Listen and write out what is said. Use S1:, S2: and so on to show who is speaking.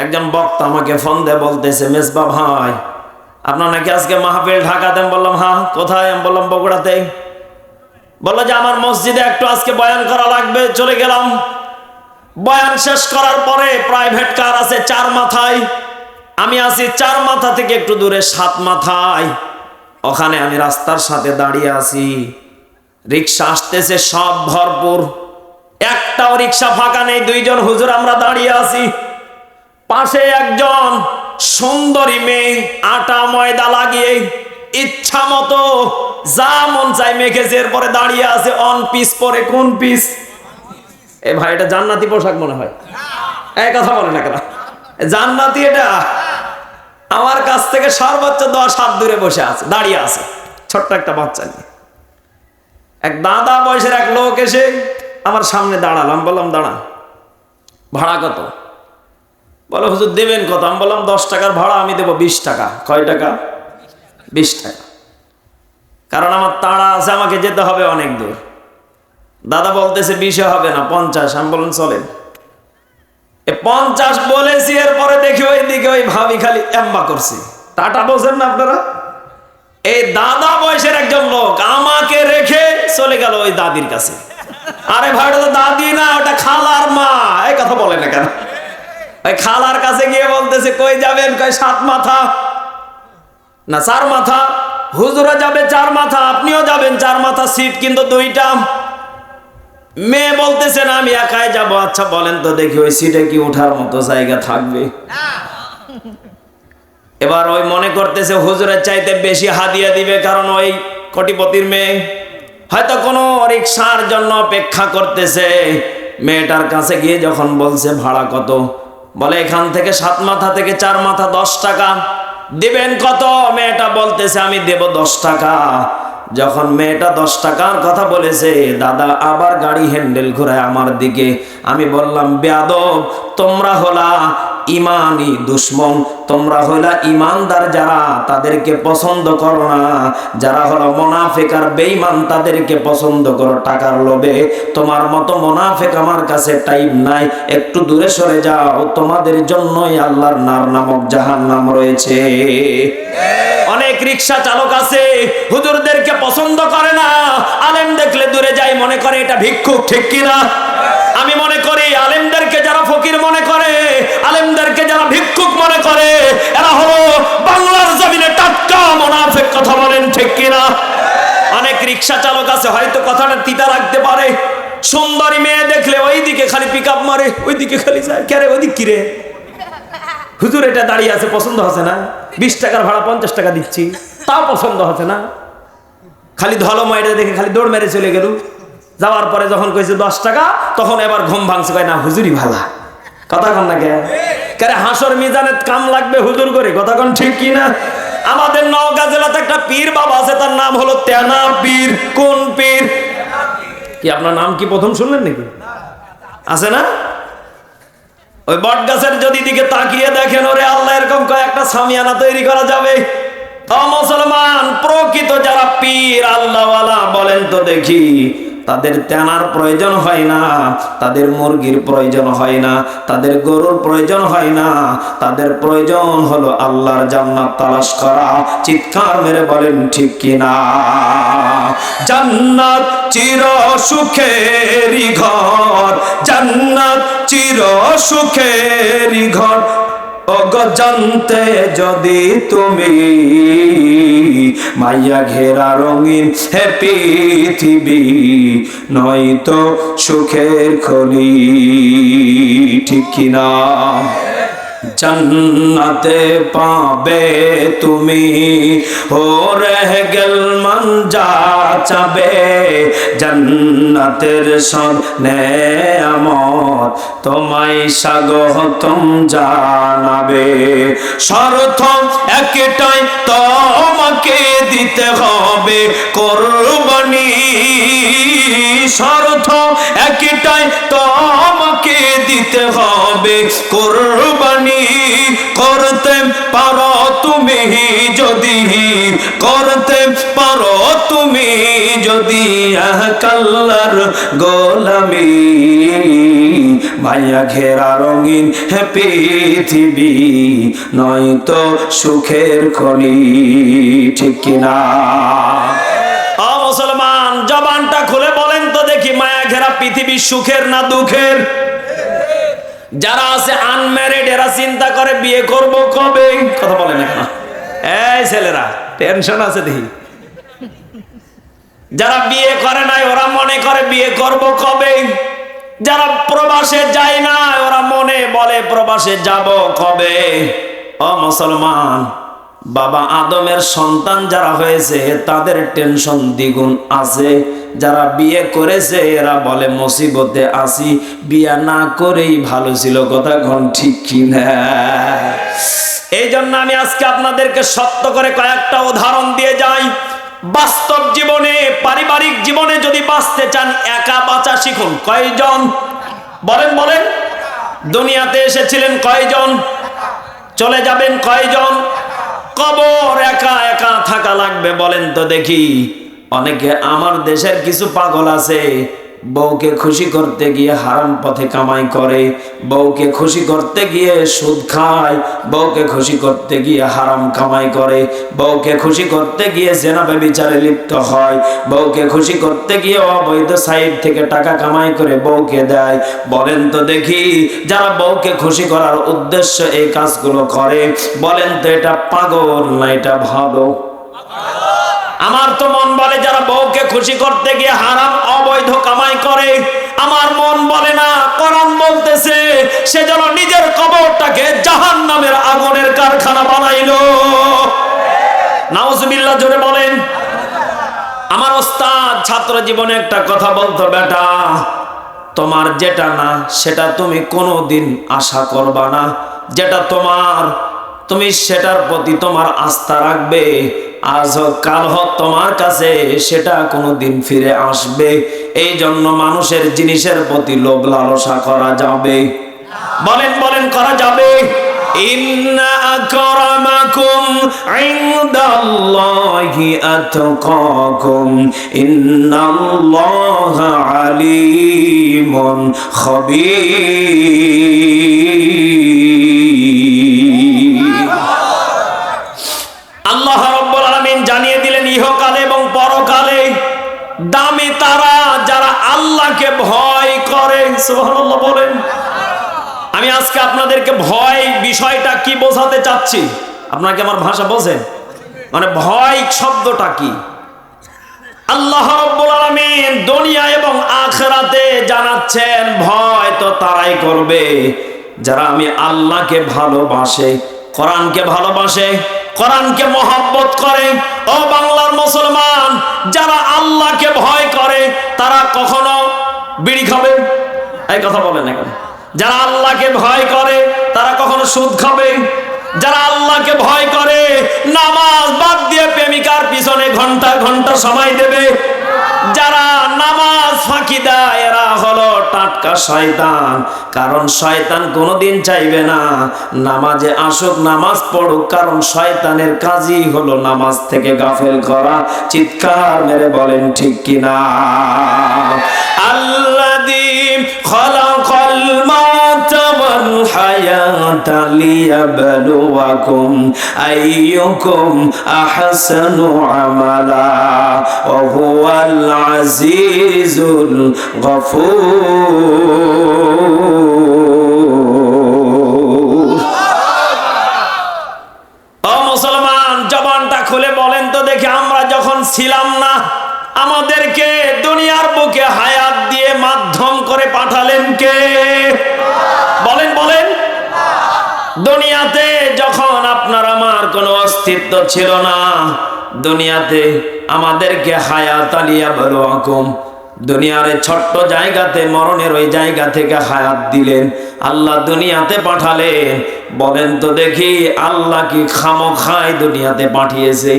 S1: একজন বক্তা আমাকে ফোন দিয়ে বলতেছে মেজবা ভাই আপনার নাকি আজকে মাহফিল ঢাকাতে? বললাম হ্যাঁ কোথায়? আমি বললাম, বগুড়াতে। বলল যে, আমার মসজিদে একটু আজকে বয়ান করা লাগবে। চলে গেলাম। বয়ান শেষ করার পরে প্রাইভেট কার আছে চার মাথায়। আমি আছি চার মাথা থেকে একটু দূরে সাত মাথায়। ওখানে আমি রাস্তার সাথে দাঁড়িয়ে আছি। রিক্সা আসতেছে সব ভরপুর। একটাও রিক্সা ফাঁকা নেই, দুইজন হুজুর আমরা দাঁড়িয়ে আছি। পাশে একজন সুন্দরী মেয়ে আটা ময়দা লাগিয়ে ইচ্ছা মতো যা মন চাই মেখেছে এরপরে দাঁড়িয়ে আছে অন পিস পরে কোন পিস এ ভাই, এটা জান্নাতি পোশাক মনে হয়। এই কথা বলে না কেন? জান্নাতি এটা। আমার কাছ থেকে সর্বোচ্চ দশ হাত দূরে বসে আছে, দাঁড়িয়ে আছে, ছোট্ট একটা বাচ্চা নিয়ে। এক দাদা বয়সের এক লোক এসে আমার সামনে দাঁড়ালাম বললাম দাঁড়া ভাড়া কত? বলো, হুজুর, দেবেন কত? আমি বললাম, দশ টাকার ভাড়া আমি দেবো বিশ টাকা। কয় টাকা? বিশ টাকা। কারণ আমার তাড়া আছে, আমাকে যেতে হবে অনেক দূর। দাদা বলতেছে বিশে হবে না, পঞ্চাশ। আমি বললাম, চলেন। পঞ্চাশ বলেছি, এরপরে দেখি ওই দিকে ওই ভাবি খালি এম্বা করছি। টাটা বোঝেন না আপনারা? এই দাদা বয়সের একজন লোক, আমাকে রেখে চলে গেল ওই দাদির কাছে। আরে ভাই, ওটা তো দাদি না, ওটা খালার মা। এই কথা বলে না কেন? ওই খালার কাছে গিয়ে বলতেছে, কই যাবেন? কই সাত মাথা। না, চার মাথা। হুজুরা যাবে চার মাথা, আপনিও যাবেন চার মাথা সিট, কিন্তু দুইটা। মেয়ে বলতেছে, না, আমি একাই যাব। আচ্ছা বলেন তো দেখি, ওই সিটে কি ওঠার মতো জায়গা থাকবে? এবার ওই মনে করতেছে, হুজুরের চাইতে বেশি হাদিয়া দিবে কারণ ওই কোটিপতির মেয়ে। হয়তো কোনো রিক্সার জন্য অপেক্ষা করতেছে। মেয়েটার কাছে গিয়ে যখন বলছে, ভাড়া কত? বলে, এখান থেকে সাত মাথা থেকে চার মাথা দশ টাকা। দেবেন কত? মেয়েটা বলতেছে, আমি দেব দশ টাকা। যখন মেয়েটা দশ টাকার কথা বলেছে, দাদা, আবার গাড়ি হ্যান্ডেল ঘুরায় আমার দিকে। আমি বললাম, বেয়াদব, তোমরা হলা ইমানই দুশ্মন। তোমরা হইলা ইমানদার যারা, তাদেরকে পছন্দ করো না। যারা হলো তাদেরকে পছন্দ করো টাকার লোভে। তোমার মতো মোনাফেক আমার কাছে টাইম নাই। একটু দূরে সরে যাও। তোমাদের জন্যই আল্লাহর নার নামক জাহান নাম রয়েছে। অনেক রিক্সা চালক আছে, হুজুরদেরকে পছন্দ করে না। আলেম দেখলে দূরে যায়, মনে করে এটা ভিক্ষুক, ঠিক কিনা? আমি মনে কথা বলেন, ঠিক কিনা? অনেক রিক্সা চালক আছে, হয়তো কথাটা তিতা রাখতে পারে। সুন্দরী মেয়ে দেখলে ওইদিকে খালি পিক আপ মারে, ওইদিকে খালি যায়। কে রে ওইদিক কি রে? হুজুর, এটা দাঁড়িয়ে আছে, পছন্দ হচ্ছে না? বিশ টাকার ভাড়া পঞ্চাশ টাকা দিচ্ছি, তাও পছন্দ হচ্ছে না? খালি ধলো মাইটা দেখে খালি দৌড় মেরে চলে গেল। যাওয়ার পরে যখন কইছে দশ টাকা, তখন এবার ঘুম ভাঙছে, কয় না, হুজুরই ভালা। কথা কন না কে? কারে হাসর মিজানে কাম লাগবে হুজুর করে, কথা কন ঠিক কি না আমাদের নওগাঁ জেলাতে একটা পীর বাবা আছে, তার নাম হলো তেনা পীর। কোন পীর? কি আপনার নাম কি প্রথম শুনলেন নাকি? আছে না? ওই বট গাছের যদি দিকে তাকিয়ে দেখেন, ওরে আল্লাহ, এরকম কয়েকটা সামিয়ানা তৈরি করা যাবে। মুসলমান, প্রকৃত যারা পীর, আল্লাহওয়ালা বলেন তো দেখি। তাদের তেনার প্রয়োজন হয় না, তাদের মুরগির প্রয়োজন হয় না, তাদের গরুর প্রয়োজন হয় না। তাদের প্রয়োজন হলো আল্লাহর জান্নাত তালাশ করা। চিৎকার মেরে বলেন, ঠিক কিনা জান্নাত চির সুখেরই ঘর, জান্নাত চির সুখেরই ঘর। অগজান্তে যদি তুমি মাইয়া ঘেরা রঙিন হে পৃথিবী নয়তো সুখের খলি ঠিক কিনা? জান্নাতে পাবে তুমি। ও রেহ গেল মন যা চাবে। জান্নাতের সব নেয়ামত তোমায় স্বাগতম জানাবে। শর্ত একটাই তোমাকে দিতে হবে কোরবানি। শর্ত একটাই তোমাকে দিতে হবে কোরবানি। করতে পারো তুমি যদি, করতে পারো তুমি যদি কাল্লার গোলামি। মায়া ঘেরা রঙিন পৃথিবী সুখের খনি, ঠিক কিনা? মুসলমান, জবানটা খুলে বলেন তো দেখি, মায়া ঘেরা পৃথিবী সুখের না দুঃখের? যারা আছে আনম্যারিড এরা চিন্তা করে, বিয়ে করব কবে? কথা বলেন এখন। এই ছেলেরা টেনশন আছে দেখি। যারা বিয়ে করে নাই, ওরা মনে করে বিয়ে করব কবে? যারা প্রবাসে যায় না, ওরা মনে বলে প্রবাসে যাব কবে? ও মুসলমান, বাবা আদমের সন্তান যারা হয়েছে, তাদের টেনশন দ্বিগুণ আছে। যারা বিয়ে করেছে, এরা বলে, মুসিবতে আসি বিয়া না করেই ভালো ছিল। কথা ঘন ঠিক কিনা? এই জন্য আমি আজকে আপনাদেরকে সত্য করে কয়েকটা উদাহরণ দিয়ে যাই। বাস্তব জীবনে, পারিবারিক জীবনে যদি বাঁচতে চান, একা বাঁচা শিখুন। কয়জন? বলেন বলেন। দুনিয়াতে এসেছিলেন কয়জন? চলে যাবেন কয়জন? কবর একা একা থাকা লাগবে, বলেন তো দেখি। অনেকে আমার দেশের কিছু পাগল আছে, বউকে খুশি করতে গিয়ে হারাম পথে কামাই করে, বউকে খুশি করতে গিয়ে সুদ খায়, বউকে খুশি করতে গিয়ে হারাম কামাই করে, বউকে খুশি করতে গিয়ে জেনাবে বিচারে লিপ্ত হয়, বউকে খুশি করতে গিয়ে অবৈধ সাইড থেকে টাকা কামাই করে বউকে দেয়। বলেন তো দেখি, যারা বউকে খুশি করার উদ্দেশ্য এই কাজগুলো করে, বলেন তো এটা পাগল না এটা ভালো? আমার তো মন বলে যারা বউকে খুশি করতে গিয়ে হারাম, অবৈধ কামাই করে। আমার মন বলে না, কোরআন বলতেছে, সে যেন নিজের কবরটাকে জাহান নামের আগুনের কারখানা বানাইলো। নাউজুবিল্লাহ জোরে বলেন, আমার ওস্তাদ, ছাত্র জীবনে একটা কথা বলতো, বেটা, তোমার যেটা না, সেটা তুমি কোনোদিন আশা করবা না। যেটা তোমার, তুমি সেটার প্রতি তোমার আস্থা রাখবে আজ হোক, কাল হোক, তোমার কাছে সেটা কোনোদিন ফিরে আসবে। এই জন্য মানুষের জিনিসের প্রতি লোভ লালসা করা যাবে। বলেন বলেন, করা যাবে। ইন্না আকরামাকুম ইনদাল্লাহি আতকাকুম। ইন্নাল্লাহা আলিমুন খবীর। আপনাদেরকে ভয় বিষয়টা কি বোঝাতে চাচ্ছি? আপনাকে আমার ভাষা বোঝেন? মানে ভয় শব্দটা কি? আল্লাহ দুনিয়া এবং আখেরাতে জানাচ্ছেন, ভয় তো তারাই করবে। যারা আমি আল্লাহকে ভালোবাসে, কোরআনকে ভালোবাসে, কোরআনকে মহব্বত করে, ও বাংলার মুসলমান, যারা আল্লাহকে ভয় করে, তারা কখনো বিড়ি খাবে? এই কথা বলেন এখন যারা আল্লাহকে ভয় করে, তারা কখনো সুদ খাবে? যারা আল্লাহকে ভয় করে, নামাজ বাদ দিয়ে প্রেমিকার পিছনে ঘণ্টা ঘণ্টা সময় দেবে। যারা নামাজ ফাঁকি দেয়, এরা হলো টাটকা শয়তান। কারণ শয়তান কোনোদিন চাইবে না, নামাজে আসুক, নামাজ পড়ুক। কারণ শয়তানের কাজই হলো নামাজ থেকে গাফেল করা। চিৎকার মেরে বলেন, ঠিক কিনা? খলাকাল মাউত মুসলমান, জবানটা খুলে বলেন তো দেখে আমরা যখন ছিলাম না, আমাদেরকে দুনিয়ার বুকে হায়াত দিয়ে মাধ্যম করে পাঠালেন কে? বলেন বলেন। দুনিয়াতে যখন আপনার আমার কোনো অস্তিত্ব ছিল না, দুনিয়াতে আমাদেরকে হায়াত আলিয়া বলো আকুম দুনিয়ার ছোট্ট জায়গাতে, মরণের ওই জায়গা থেকে হায়াত দিলেন। আল্লাহ দুনিয়াতে পাঠালেন বলেন তো দেখি, আল্লাহ কি খামো খায় দুনিয়াতে পাঠিয়েছে?